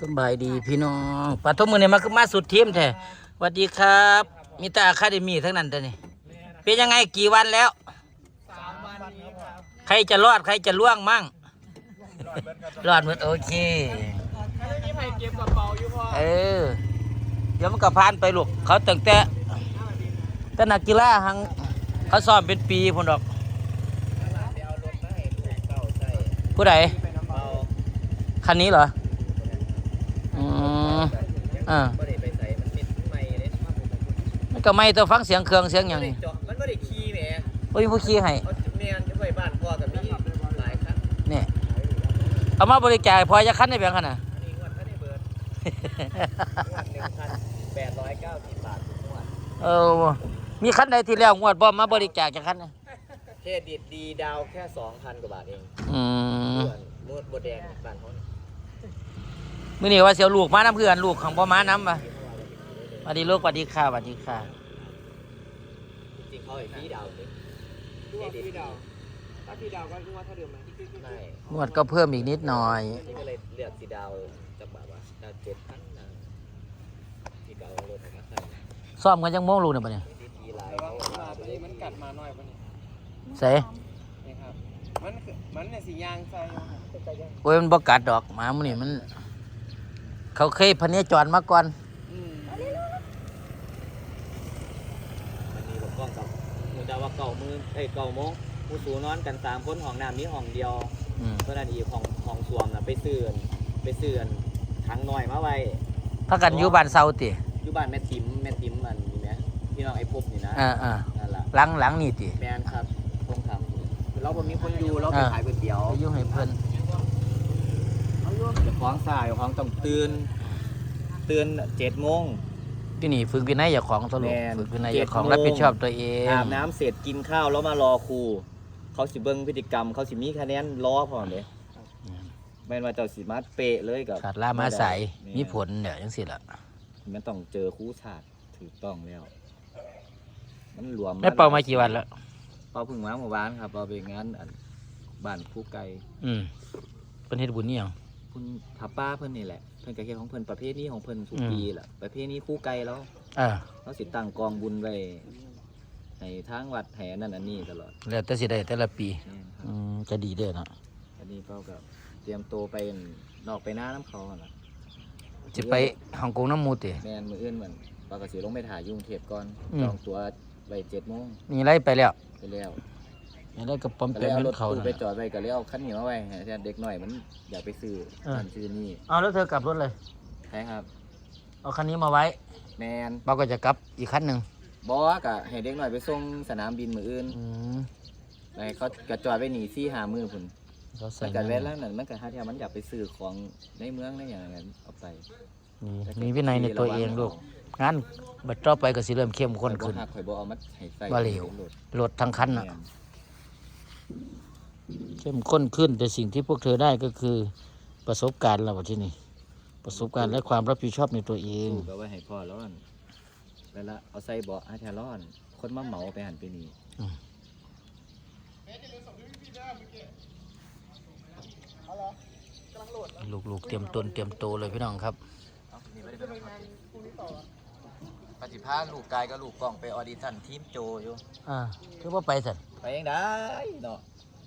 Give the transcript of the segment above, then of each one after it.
สำบายดีพี่น้องปฐมมือเนี่ยมาคือมาสุดทีมแท้สวัสดีครับ มีแต่อะคาเดมี่ทั้งนั้นแต่นี่เป็นยังไงกี่วันแล้ว ใครจะรอดใครจะล่วงมั่ง รอดหมดโอเคนี่ไผ่เก็บกระเป๋าอยู่พ่อเออเดี๋ยวมันก็ผ่านไปลูกเขาตั้งแต่แต่นักกีฬาหังเขาซ้อมเป็นปีพุ่นดอกผู้ใดคันนี้เหรออืม อ่ามันก็ไม่ต้องฟังเสียงเครื่องเสียงอย่างนี้มันก็ได้ขี่แหมโอ้ยผู้ขี้ให้เอาเมียนจะไปบ้านพ่อกับมีหลายคันเนี่ยเอามาบริจาคพอจะคันได้เพียงขนาด อันนี้งวดคันได้เบิร์ดงวดหนึ่งพันแปดร้อยเก้าสิบบาททุกงวดเออมีคันใดที่แล้วงวดบ่มาบริจาคจะคันนะเครดิตดีดาวแค่สองพันกว่าบาทเองอืมส่วนมดบดแดงบ้านเขาเนี่ย มื่อนี้ว่าเสียวลูกมาน้ำเพื่อนลูกของพ่อม้าน้ำปะสวัสดีลูกสวัสดีค่ะสวัสดีค่ะจริงๆเขาไอ้พี่ดาวเลยดูว่าพี่ดาวถ้าพี่ดาวก็คือว่าเท่าเดิมไหมไม่งวดก็เพิ่มอีกนิดหน่อยนี่ก็เลยเลือกสีดาวจังหวะว่าดาวเจ็ดพันนะที่เก่ารถนะครับใส่ซ่อมกันยังโม่งลูกเนี่ยปะเนี่ยที่ทีไลแต่น์ว่าเขามาว่าตัวนี้มันกัดมาหน่อยปะนี่ใส่นี่ครับมันคือมันเนี่ยสียางใส่อยู่ครับโอ้ยมันบกัดดอกหมามันนี่มัน เขาเคยพเนจรมาก่อนอืมมันมีบอกกล้องกับมูดาว่าเก่ามือเอ้ยเก่าโมงมูสูนอนกันสามคนห้องน้ำนี้ห้องเดียวอืมก็นั่นอีกของของสวมนะไปเสื่อนไปเสื่อนทั้งหน่อยมาไว้พักกันอยู่บ้านเซาติอยู่บ้านแม่ติ๋มแม่ติ๋มมันนี่ไหมพี่น้องไอ้พบนี่นะอ่าอ่านั่นแหละหลังหลังนี่ติ แมนครับคงทำเราผมมีคนอยู่เราไปอ่าขายก๋วยเตี๋ยว ไปยุ่งให้เพิ่นเจะคล้าของสายเจ้าของต้องตื่นตื่นเจ็ดโมงที่นี่ฝึกวินัยเจ้าของตลกแม่นฝึกวินัยเจ้าของเจ็ดโมง รับผิดชอบตัวเองอาบน้ำเสร็จกินข้าวแล้วมารอครู เขาสิเบิ้งพฤติกรรม เขาสิมีคะแนนล้อพร้อมเลยแม่นว่าเจ้าสิมาเปะเลยกับขาดล่ามาใสแมีผลเดี๋ยวจังสิล่ะมันต้องเจอครูชาติถูกต้องแล้ว มันรวมแม่เป่ามากี่วันแล้ว เป่าเพึ่งมาเมื่อวานครับเป่าไปงานอันบ้านครูไก่อืมเป็นเฮ็ดบุญนี่ยังเพุ่นทับป้าเพิ่นนี่แหละเพิ่นก็เฮ็ดของเพิ่นประเภทนี้ของเพิ่นทุกอืมปีแหละประเภทนี้ครูไก่แล้วอ่าเขาสิตั้งกองบุญไว้ในทางวัดแห่นั่นอันนี้ตลอดแล้วแต่สิได้แต่ละปีแม่นครับอืมจะดีเด้อเนาะอันนี้ก็กับเตรียมตัวไปนอกไปหน้าน้ำเขาหั่นล่ะสิไปฮ่องกงน้ำหมูติ แมนมืออื่นเหมือนปกติลงไปถ่ายอยุ่กรุงเทพก่อนอืม จองตัวไว้เจ็ดโมงนี่ไรไปแล้วไปแล้ว นี่ไรกับปอมก็เป็เลยนเอาเงิรนถเขาตู้นั่นไปน่ะ จอดไว้ก็เลยเอาคันนี้มาไว้ให้เด็กหน่อยมันอยากไปซื้อเออ นั่นซื้อนี่เอาแล้วเธอกลับรถเลย ใช่ครับ เอาคันนี้มาไว้แมนเราก็จะกลับอีกคันหนึ่งบอกกะให้เด็กหน่อยไปส่งสนามบินมืออื่นอืมไปเขากระจอดไว้หนีซี่หามือพุ่นเขาใส่มันกัแวะแล้วนั่นมันกัฮาเทียมันอยากไปซื้อของในเมืองในอย่างนั้นเอาไปนี่มีวินัยในตัวเองลูกงานบัดต่อไปก็สิเริ่มเข้มข้นขึ้น ข่อยบ่เอามาให้ใส่ว่าเหลวรถรถทั้งคันแม่น่ะน เข้มข้นขึ้นแต่สิ่งที่พวกเธอได้ก็คือประสบการณ์เราที่นี่ ประสบการณ์และความรับผิดชอบในตัวเองตู้ก็ไว้ให้พ่อร้อนเวลาเอาใส่เบาะให้แทร้อน คนมาเหมาไปหันไปนี่ลูกๆเตรียมตนเตรียมโตเลยพี่น้องครับ ปฏิภาณลูกกายกับลูกกล้องไปออดิชั่นทีมโจอยู่ อ่าคือว่าไปสันไปยังได้เนาะ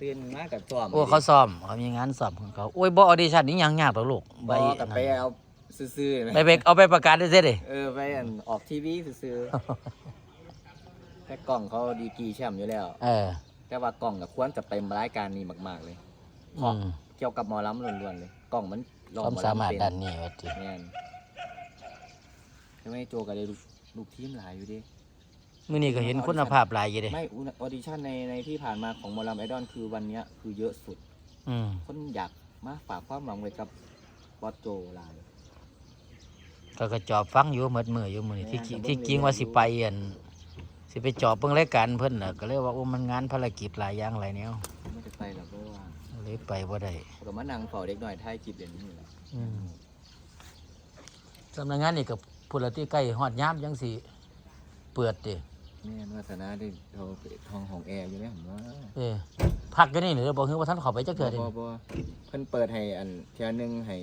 ตื่นมากับซ้อมโอ้เขาซ้อมเขามีงานซ้อมของเขาโอ้ยบออดิชั่นนี่ยังยากต่อลูกใบกับไปเอาซื่อๆไปไปเอาไปประกาศได้เสร็จเลยเออไปอันออกทีวีซื่อๆแต่กล้องเขาดีกรีแชมป์อยู่แล้ว เออแต่ว่ากล้องกับควรจะเต็มรายการนี้มาก ๆ เลย อืมเกี่ยวกับหมอลำล้วนๆเลยกล้องมันลองความหอลำสามารถเป็นด้านนี้ว่าติ แม่นใช่ไหมโจก็ได้ ลูกลูกทีมหลายอยู่ดิ มื่อนี้ก็เห็นคุณภาพหลายอยู่เด้ไม่ออดิชั่นในในที่ผ่านมาของหมอลำไอดอลคือวันเนี้ยคือเยอะสุด อืมคนอยากมาฝากความหวังไว้กับบอสโจหลายก็กระจอบฟังอยู่หมดมืออยู่มื้อนี้ที่จริงแม่นก็เบิ่งที่จริงว่าสิไปอันสิไปจอบเบิ่งรายการเพิ่นน่ะก็เลยว่าโอ้มันงานภารกิจหลายอย่างหลายแนวไม่ได้ไปหรอกเพราะว่าเลยไปบ่ได้ก็มานั่งเฝ้าเด็กหน่อยถ่ายคลิปเดี๋ยวนี้แหละอืมสำนักงานนี่ก็ พุ่นละที่ใกล้ฮอดยามจังสิเปิดติแม่นวาสนาได้เขาไปทองของแอร์อยู่แล้วผมว่าเออพักอยู่นี่หรือบ่คือว่าท่านเข้าไปจักเทื่อเด้บ่บ่เพิ่นเปิดให้อันเที่ยหนึงให้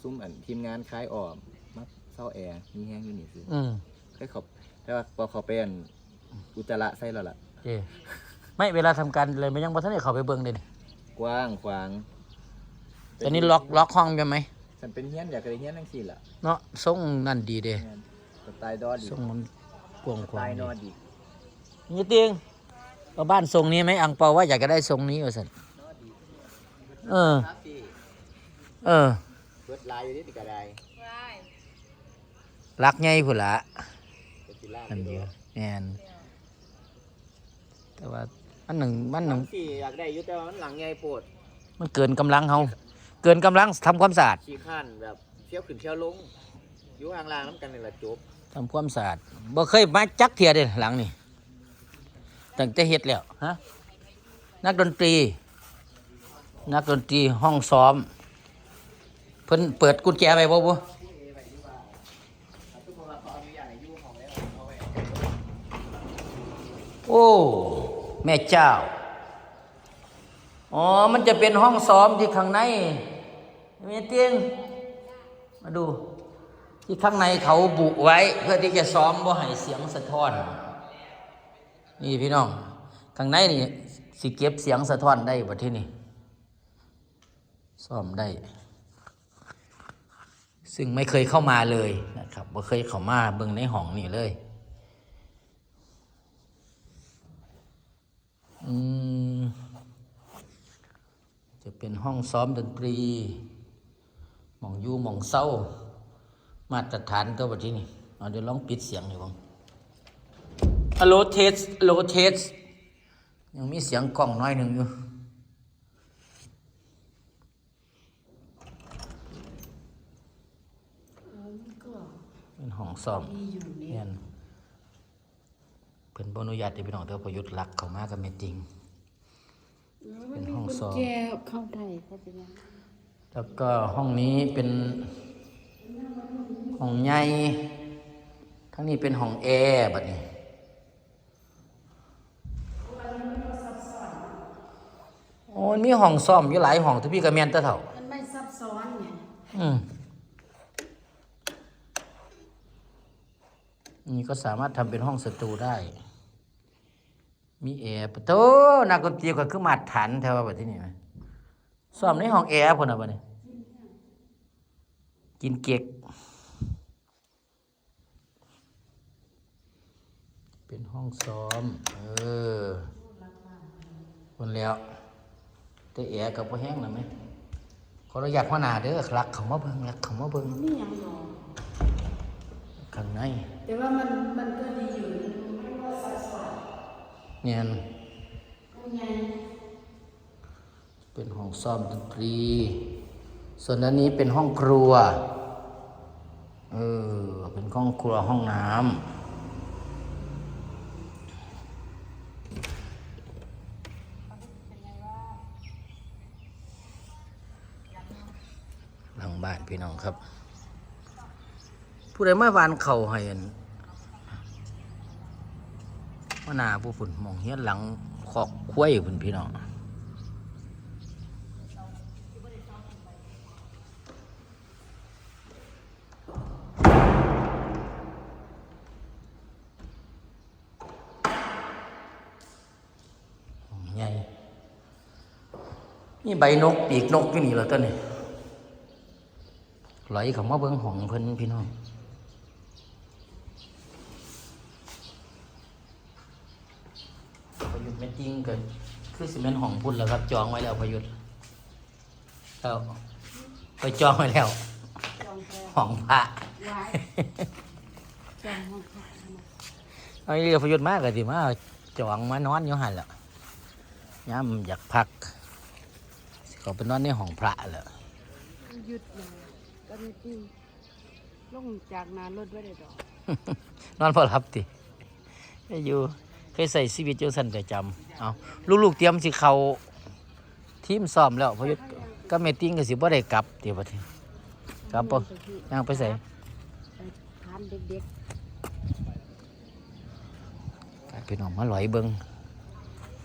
ซุ้มอันทีมงานคล้ายออมมักเศร้าแอร์มีแห้งอยู่นี่คืออืมเคยเขาแต่ว่าพอเขาเป็นอุจจาระใส่แล้วล่ะเจไม่เวลาทำการเลยไม่ยังบ่ทันได้เข้าไปเบิ่งเลยนี่กว้างขวางตอนนี้ล็อกล็อกห้องยังไหม ฉันเป็นเฮียนอยากจะเฮียนทั้งสี่ล่ะเนาะทรงนั่นดีเด้แม่นสไตล์ดอดีทรงมันกว้างสขวาไตล์นดีอดีนี่เตียงเอาบ้านทรงนี้ไหมอังเปาว่าอยากจะได้ทรงนี้ว่าสันเออ เออเปิดลายอยู่นี่ติกระไดรักไงพุ่นละเป็นสิล่าอันเดียวแม่นแต่ว่ามันหนึ่งมันหนึ่งสี่อยากได้อยู่แต่ว่ามันหลังใหญ่โปวดมันเกินกำลังเขา เกินกำลังทำความสะอาดขี้ข้านแบบเที่ยวขึ้นเที่ยวลงอยู่ห่างล่างน้ำกันนี่แหละจบทำความสะอาดบ่เคยมาจักเทียเด้หลังนี่ตั้งแต่เฮ็ดแล้วฮะนักดนตรี นักดนตรีห้องซ้อม เพิ่นเปิดกุญแจไว้บ่บ่โอ้ แม่เจ้า อ๋อ มันจะเป็นห้องซ้อมที่ข้างใน มีเตียง มาดู ที่ข้างในเขาบุไว้ เพื่อที่จะซ้อมว่าให้เสียงสะท้อน นี่พี่น้อง ข้างในนี่สิเก็บเสียงสะท้อนได้บ่ที่นี่ซ้อมได้ ซึ่งไม่เคยเข้ามาเลยนะครับบ่เคยเข้ามาเบิ่งในห้องนี่เลย อืมจะเป็นห้องซ้อมดนตรี มองอยู่หมองเศร้า มาตรฐานตัวแบบที่นี่เอาเดี๋ยวลองปิดเสียงหน่อยบ้างฮัลโหลเทสฮัลโหลเทสยังมีเสียงกล้องน้อยหนึ่งอยู่เป็นห้องซ้อมเนี่ยเป็นบอนุญาตที่พี่น้องเธอประยุทธ์รักเขามากกับเมจริง เป็นห้องซ้อมแกเข้าได้ก็เป็นยัง แล้วก็ห้องนี้เป็นห้องใหญ่ทั้งนี้เป็นห้องแอร์บัดนี้โอ้ยมีห้องซ่อมอยู่หลายห้องที่พี่กระเมียนตะเถ่ามันไม่ซับซ้อนไงอืมนี่ก็สามารถทำเป็นห้องสตูได้ มีแอร์ประตูนักดนตรีก็คือมาตรฐานแถวว่าแบบที่นี่ไหม ซ้อมในห้องแอร์พุ่นน่ะบัดนี้กินเก๊กเป็นห้องซ้อม เออคนแล้ว แต่แอร์กับพ่แห้งแล้วไหมขออนุญาตพ่อหนาเด้อรักเขามาเบิ่งรักเขามาเบิ่งนี่ยังรอข้างในแต่ว่ามันมันก็ดีอยู่เนี่ยมันไง เป็นห้องซ้อมดนตรี ส่วนอันนี้เป็นห้องครัว เออ เป็นห้องครัวห้องน้ำหลังบ้านพี่น้องครับ ผู้ใดเมื่อวานเข่าให้ว่านาผู้ฝุ่นมองเฮียนหลังขอกคุ้ยพุ่นพี่น้อง ใหญ่ นี่ใบนกปีกนกอยู่นี่เหรอต้นนี่ไหลเขามาเบิ้งห้องเพิ่นพี่น้องประยุทธ์แม่นจริงเกินคือสิเมนห้องพุ่นแล้วครับ จองไว้แล้วประยุทธ์แล้วไปจองไว้แล้วจองแพรห้องพระไว้จองห้องพักนะเอาเรือประยุทธ์มากเลยสิมาจองมานอนอยู่หันแหละย้ำอยากพักสิ เขาไปนอนในห้องพระแหละหยุดเลยก็ไม่จริงลงจากนานรถไว้ได้ดอก นอนพอรับติได้อยู่เคยใส่ชีวิตอยู่สันแต่จำเอาลูกๆเตรียมสิเขาทีมซ้อมแล้วพอยุทธก็เมตติ้งก็สิบ่ได้กลับเดี๋ยวบัดนี้กลับปะย่างไปใส่ไปทานเด็กพี่น้องมาหลอยเบิง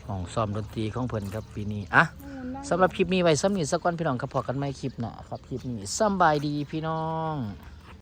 ของซ้อมดนตรีของเพิ่นครับปีนี้อะๆโอ้นั่ง สำหรับคลิปนี้ไว้ซ้ำนี้สักวันพี่น้องครับพอกันไหมคลิปหน้าครับคลิปนี้สำบายดีพี่น้อง